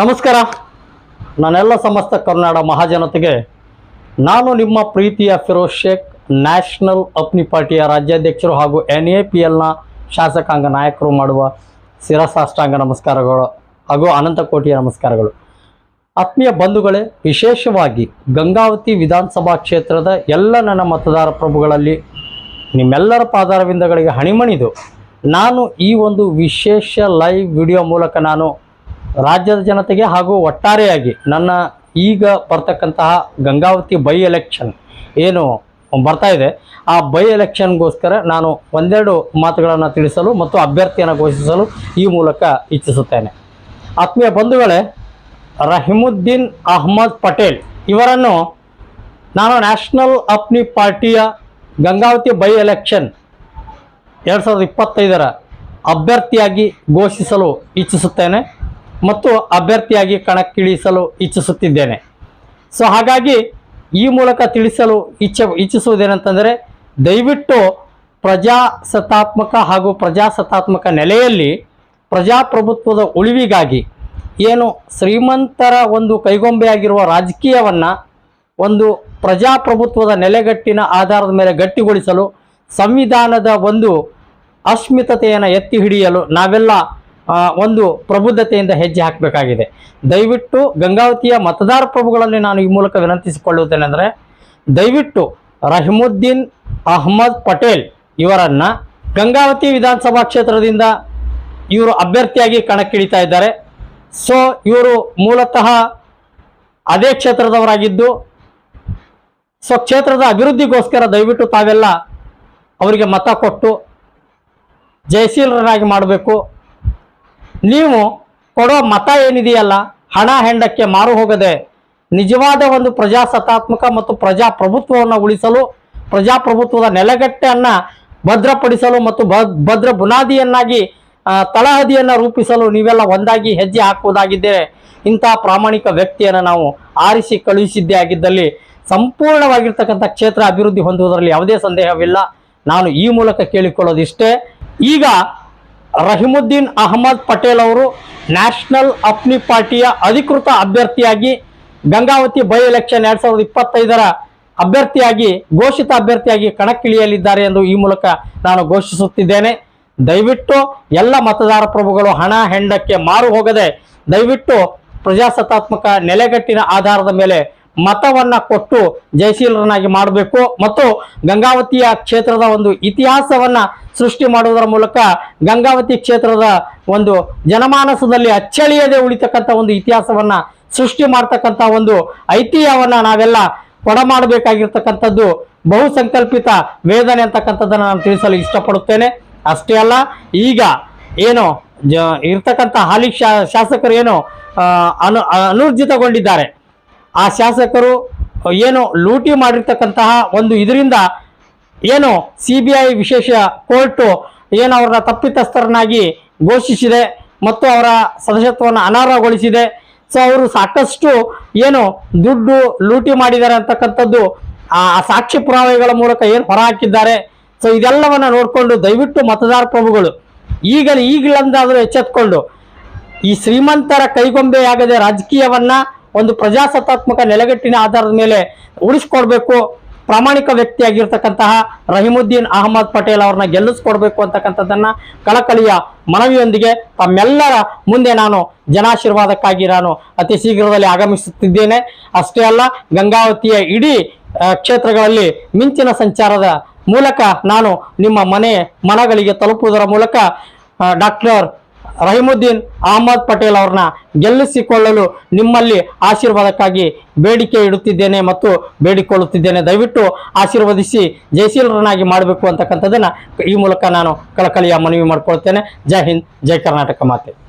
ನಮಸ್ಕಾರ. ನಾನೆಲ್ಲ ಸಮಸ್ತ ಕರ್ನಾಟಕ ಮಹಾಜನತೆಗೆ ನಾನು ನಿಮ್ಮ ಪ್ರೀತಿಯ ಫಿರೋಜ್ ಶೇಖ್, ನ್ಯಾಷನಲ್ ಅಪ್ನಿ ಪಾರ್ಟಿಯ ರಾಜ್ಯಾಧ್ಯಕ್ಷರು ಹಾಗೂ ಎನ್ ಎ ಪಿ ಎಲ್ನ ಶಾಸಕಾಂಗ ನಾಯಕರು ಮಾಡುವ ಶಿರಸಾಷ್ಟಾಂಗ ನಮಸ್ಕಾರಗಳು ಹಾಗೂ ಅನಂತ ಕೋಟಿಯ ನಮಸ್ಕಾರಗಳು. ಆತ್ಮೀಯ ಬಂಧುಗಳೇ, ವಿಶೇಷವಾಗಿ ಗಂಗಾವತಿ ವಿಧಾನಸಭಾ ಕ್ಷೇತ್ರದ ಎಲ್ಲ ನನ್ನ ಮತದಾರ ಪ್ರಭುಗಳಲ್ಲಿ ನಿಮ್ಮೆಲ್ಲರ ಪಾದಾರವಿಂದಗಳಿಗೆ ಹಣಿಮಣಿದು ನಾನು ಈ ಒಂದು ವಿಶೇಷ ಲೈವ್ ವಿಡಿಯೋ ಮೂಲಕ ನಾನು ರಾಜ್ಯದ ಜನತೆಗೆ ಹಾಗೂ ಒಟ್ಟಾರೆಯಾಗಿ ನನ್ನ ಈಗ ಬರ್ತಕ್ಕಂತಹ ಗಂಗಾವತಿ ಬೈ ಎಲೆಕ್ಷನ್ ಏನು ಬರ್ತಾ ಇದೆ, ಆ ಬೈ ಎಲೆಕ್ಷನ್ಗೋಸ್ಕರ ನಾನು ಒಂದೆರಡು ಮಾತುಗಳನ್ನು ತಿಳಿಸಲು ಮತ್ತು ಅಭ್ಯರ್ಥಿಯನ್ನು ಘೋಷಿಸಲು ಈ ಮೂಲಕ ಇಚ್ಛಿಸುತ್ತೇನೆ. ಆತ್ಮೀಯ ಬಂಧುಗಳೇ, ರಹಿಮುದ್ದೀನ್ ಅಹ್ಮದ್ ಪಟೇಲ್ ಇವರನ್ನು ನಾನು ನ್ಯಾಷನಲ್ ಅಪ್ನಿ ಪಾರ್ಟಿಯ ಗಂಗಾವತಿ ಬೈ ಎಲೆಕ್ಷನ್ ಎರಡು ಸಾವಿರದ ಇಪ್ಪತ್ತೈದರ ಅಭ್ಯರ್ಥಿಯಾಗಿ ಘೋಷಿಸಲು ಇಚ್ಛಿಸುತ್ತೇನೆ. ಮತ್ತು ಅಭ್ಯರ್ಥಿಯಾಗಿ ಕಣಕ್ಕಿಳಿಸಲು ಇಚ್ಛಿಸುತ್ತಿದ್ದೇನೆ. ಸೊ ಹಾಗಾಗಿ ಈ ಮೂಲಕ ತಿಳಿಸಲು ಇಚ್ಛೆ, ಇಚ್ಛಿಸುವುದೇನಂತಂದರೆ, ದಯವಿಟ್ಟು ಪ್ರಜಾಸತ್ತಾತ್ಮಕ ಹಾಗೂ ಪ್ರಜಾಸತ್ತಾತ್ಮಕ ನೆಲೆಯಲ್ಲಿ ಪ್ರಜಾಪ್ರಭುತ್ವದ ಉಳಿವಿಗಾಗಿ ಏನು ಶ್ರೀಮಂತರ ಒಂದು ಕೈಗೊಂಬೆಯಾಗಿರುವ ರಾಜಕೀಯವನ್ನು ಒಂದು ಪ್ರಜಾಪ್ರಭುತ್ವದ ನೆಲೆಗಟ್ಟಿನ ಆಧಾರದ ಮೇಲೆ ಗಟ್ಟಿಗೊಳಿಸಲು, ಸಂವಿಧಾನದ ಒಂದು ಅಸ್ಮಿತತೆಯನ್ನು ಎತ್ತಿ ಹಿಡಿಯಲು ನಾವೆಲ್ಲ ಒಂದು ಪ್ರಬುದ್ಧತೆಯಿಂದ ಹೆಜ್ಜೆ ಹಾಕಬೇಕಾಗಿದೆ. ದಯವಿಟ್ಟು ಗಂಗಾವತಿಯ ಮತದಾರ ಪ್ರಭುಗಳನ್ನು ನಾನು ಈ ಮೂಲಕ ವಿನಂತಿಸಿಕೊಳ್ಳುವುದೇನೆಂದರೆ ದಯವಿಟ್ಟು ರಹಿಮುದ್ದೀನ್ ಅಹ್ಮದ್ ಪಟೇಲ್ ಇವರನ್ನು ಗಂಗಾವತಿ ವಿಧಾನಸಭಾ ಕ್ಷೇತ್ರದಿಂದ ಇವರು ಅಭ್ಯರ್ಥಿಯಾಗಿ ಕಣಕ್ಕಿಳಿತಾ ಇದ್ದಾರೆ. ಸೊ ಇವರು ಮೂಲತಃ ಅದೇ ಕ್ಷೇತ್ರದವರಾಗಿದ್ದು ಸೊ ಕ್ಷೇತ್ರದ ಅಭಿವೃದ್ಧಿಗೋಸ್ಕರ ದಯವಿಟ್ಟು ತಾವೆಲ್ಲ ಅವರಿಗೆ ಮತ ಕೊಟ್ಟು ಜಯಶೀಲರಾಗಿ ಮಾಡಬೇಕು. ನೀವು ಕೊಡೋ ಮತ ಏನಿದೆಯಲ್ಲ, ಹಣ ಹೆಂಡಕ್ಕೆ ಮಾರು ಹೋಗದೆ ನಿಜವಾದ ಒಂದು ಪ್ರಜಾಸತ್ತಾತ್ಮಕ ಮತ್ತು ಪ್ರಜಾಪ್ರಭುತ್ವವನ್ನು ಉಳಿಸಲು, ಪ್ರಜಾಪ್ರಭುತ್ವದ ನೆಲೆಗಟ್ಟೆಯನ್ನು ಭದ್ರಪಡಿಸಲು ಮತ್ತು ಭದ್ರ ಬುನಾದಿಯನ್ನಾಗಿ ತಳಹದಿಯನ್ನು ರೂಪಿಸಲು ನೀವೆಲ್ಲ ಒಂದಾಗಿ ಹೆಜ್ಜೆ ಹಾಕುವುದಾಗಿದ್ದರೆ ಇಂಥ ಪ್ರಾಮಾಣಿಕ ವ್ಯಕ್ತಿಯನ್ನು ನಾವು ಆರಿಸಿ ಕಳುಹಿಸಿದ್ದೇ ಆಗಿದ್ದಲ್ಲಿ ಸಂಪೂರ್ಣವಾಗಿರ್ತಕ್ಕಂಥ ಕ್ಷೇತ್ರ ಅಭಿವೃದ್ಧಿ ಹೊಂದುವುದರಲ್ಲಿ ಯಾವುದೇ ಸಂದೇಹವಿಲ್ಲ. ನಾನು ಈ ಮೂಲಕ ಕೇಳಿಕೊಳ್ಳೋದಿಷ್ಟೇ. ಈಗ ರಹಿಮುದ್ದೀನ್ ಅಹಮದ್ ಪಟೇಲ್ ಅವರು ನ್ಯಾಷನಲ್ ಅಪ್ನಿ ಪಾರ್ಟಿಯ ಅಧಿಕೃತ ಅಭ್ಯರ್ಥಿಯಾಗಿ ಗಂಗಾವತಿ ಬೈ ಎಲೆಕ್ಷನ್ ಎರಡ್ ಸಾವಿರದ ಇಪ್ಪತ್ತೈದರ ಅಭ್ಯರ್ಥಿಯಾಗಿ, ಘೋಷಿತ ಅಭ್ಯರ್ಥಿಯಾಗಿ ಕಣಕ್ಕಿಳಿಯಲಿದ್ದಾರೆ ಎಂದು ಈ ಮೂಲಕ ನಾನು ಘೋಷಿಸುತ್ತಿದ್ದೇನೆ. ದಯವಿಟ್ಟು ಎಲ್ಲ ಮತದಾರ ಪ್ರಭುಗಳು ಹಣ ಹೆಂಡಕ್ಕೆ ಮಾರು ಹೋಗದೆ ದಯವಿಟ್ಟು ಪ್ರಜಾಸತ್ತಾತ್ಮಕ ನೆಲೆಗಟ್ಟಿನ ಆಧಾರದ ಮೇಲೆ ಮತವನ್ನ ಕೊಟ್ಟು ಜಯಶೀಲರನ್ನಾಗಿ ಮಾಡಬೇಕು. ಮತ್ತು ಗಂಗಾವತಿಯ ಕ್ಷೇತ್ರದ ಒಂದು ಇತಿಹಾಸವನ್ನ ಸೃಷ್ಟಿ ಮಾಡುವುದರ ಮೂಲಕ ಗಂಗಾವತಿ ಕ್ಷೇತ್ರದ ಒಂದು ಜನಮಾನಸದಲ್ಲಿ ಅಚ್ಚಳಿಯದೆ ಉಳಿತಕ್ಕಂಥ ಒಂದು ಇತಿಹಾಸವನ್ನ ಸೃಷ್ಟಿ ಮಾಡ್ತಕ್ಕಂಥ ಒಂದು ಐತಿಹ್ಯವನ್ನ ನಾವೆಲ್ಲ ಕೊಡಮಾಡಬೇಕಾಗಿರ್ತಕ್ಕಂಥದ್ದು ಬಹುಸಂಕಲ್ಪಿತ ವೇದನೆ ಅಂತಕ್ಕಂಥದ್ದನ್ನು ನಾನು ತಿಳಿಸಲು ಇಷ್ಟಪಡುತ್ತೇನೆ. ಅಷ್ಟೇ ಅಲ್ಲ, ಈಗ ಏನು ಜ ಇರ್ತಕ್ಕಂಥ ಹಾಲಿ ಶಾ ಶಾಸಕರು ಏನು ಅನು ಅನೂರ್ಜಿತಗೊಂಡಿದ್ದಾರೆ. ಆ ಶಾಸಕರು ಏನು ಲೂಟಿ ಮಾಡಿರ್ತಕ್ಕಂತಹ ಒಂದು ಇದರಿಂದ ಏನು ಸಿ ವಿಶೇಷ ಕೋರ್ಟು ಏನು ಅವರ ತಪ್ಪಿತಸ್ಥರನ್ನಾಗಿ ಘೋಷಿಸಿದೆ ಮತ್ತು ಅವರ ಸದಸ್ಯತ್ವವನ್ನು ಅನಾರ್ಹಗೊಳಿಸಿದೆ ಸೊ ಅವರು ಸಾಕಷ್ಟು ಏನು ದುಡ್ಡು ಲೂಟಿ ಮಾಡಿದ್ದಾರೆ ಅಂತಕ್ಕಂಥದ್ದು, ಆ ಸಾಕ್ಷಿ ಪುರಾವೆಗಳ ಮೂಲಕ ಏನು ಹೊರಹಾಕಿದ್ದಾರೆ ಸೊ ಇದೆಲ್ಲವನ್ನ ನೋಡಿಕೊಂಡು ದಯವಿಟ್ಟು ಮತದಾರ ಪ್ರಭುಗಳು ಈಗ ಈಗಲಂದಾದರೂ ಎಚ್ಚೆತ್ಕೊಂಡು, ಈ ಶ್ರೀಮಂತರ ಕೈಗೊಂಬೆಯಾಗದೆ ರಾಜಕೀಯವನ್ನ ಒಂದು ಪ್ರಜಾಸತ್ತಾತ್ಮಕ ನೆಲೆಗಟ್ಟಿನ ಆಧಾರದ ಮೇಲೆ ಉಳಿಸ್ಕೊಡ್ಬೇಕು. ಪ್ರಾಮಾಣಿಕ ವ್ಯಕ್ತಿಯಾಗಿರ್ತಕ್ಕಂತಹ ರಹಿಮುದ್ದೀನ್ ಅಹಮದ್ ಪಟೇಲ್ ಅವ್ರನ್ನ ಗೆಲ್ಲಿಸ್ಕೊಡ್ಬೇಕು ಅಂತಕ್ಕಂಥದ್ದನ್ನ ಕಳಕಳಿಯ ಮನವಿಯೊಂದಿಗೆ ತಮ್ಮೆಲ್ಲರ ಮುಂದೆ ನಾನು ಜನಾಶೀರ್ವಾದಕ್ಕಾಗಿ ನಾನು ಅತಿ ಶೀಘ್ರದಲ್ಲಿ ಆಗಮಿಸುತ್ತಿದ್ದೇನೆ. ಅಷ್ಟೇ ಅಲ್ಲ, ಗಂಗಾವತಿಯ ಇಡೀ ಕ್ಷೇತ್ರಗಳಲ್ಲಿ ಮಿಂಚಿನ ಸಂಚಾರದ ಮೂಲಕ ನಾನು ನಿಮ್ಮ ಮನೆ ಮನಗಳಿಗೆ ತಲುಪುವುದರ ಮೂಲಕ ಡಾಕ್ಟರ್ ರಹಿಮುದ್ದೀನ್ ಅಹಮದ್ ಪಟೇಲ್ ಅವ್ರನ್ನ ಗೆಲ್ಲಿಸಿಕೊಳ್ಳಲು ನಿಮ್ಮಲ್ಲಿ ಆಶೀರ್ವಾದಕ್ಕಾಗಿ ಬೇಡಿಕೆ ಇಡುತ್ತಿದ್ದೇನೆ ಮತ್ತು ಬೇಡಿಕೊಳ್ಳುತ್ತಿದ್ದೇನೆ. ದಯವಿಟ್ಟು ಆಶೀರ್ವದಿಸಿ, ಜಯಶೀಲರನ್ನಾಗಿ ಮಾಡಬೇಕು ಅಂತಕ್ಕಂಥದ್ದನ್ನು ಈ ಮೂಲಕ ನಾನು ಕಳಕಳಿಯ ಮನವಿ ಮಾಡಿಕೊಳ್ತೇನೆ. ಜೈ ಹಿಂದ್, ಜೈ ಕರ್ನಾಟಕ ಮಾತೆ.